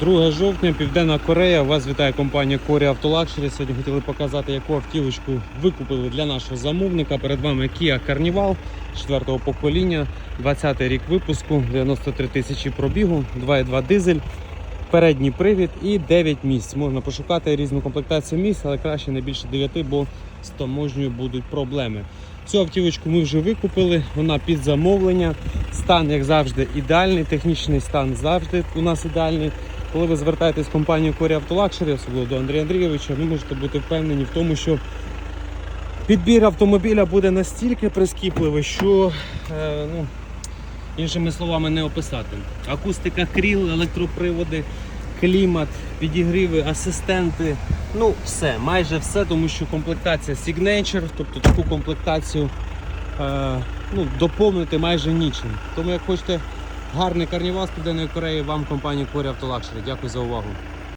2 жовтня, Південна Корея. Вас вітає компанія Auto Luxury. Сьогодні хотіли показати, яку автівочку викупили для нашого замовника. Перед вами Kia Carnival 4-го покоління, 20 рік випуску, 93 тисячі пробігу, 2,2 дизель, передній привід і 9 місць. Можна пошукати різну комплектацію місць, але краще не більше 9, бо з таможньою будуть проблеми. Цю автівочку ми вже викупили, вона під замовлення. Стан, як завжди, ідеальний, технічний стан завжди у нас ідеальний. Коли ви звертаєтесь в компанію Auto Luxury, особливо до Андрія Андрійовича, ви можете бути впевнені в тому, що підбір автомобіля буде настільки прискіпливий, що е, ну, іншими словами не описати. Акустика кріл, електроприводи, клімат, підігріви, асистенти. Ну, все, майже все, тому що комплектація Signature, тобто таку комплектацію е, ну, доповнити майже нічим. Тому як хочете гарний карнівал з Південної Кореї, вам компанія Auto Luxury. Дякую за увагу.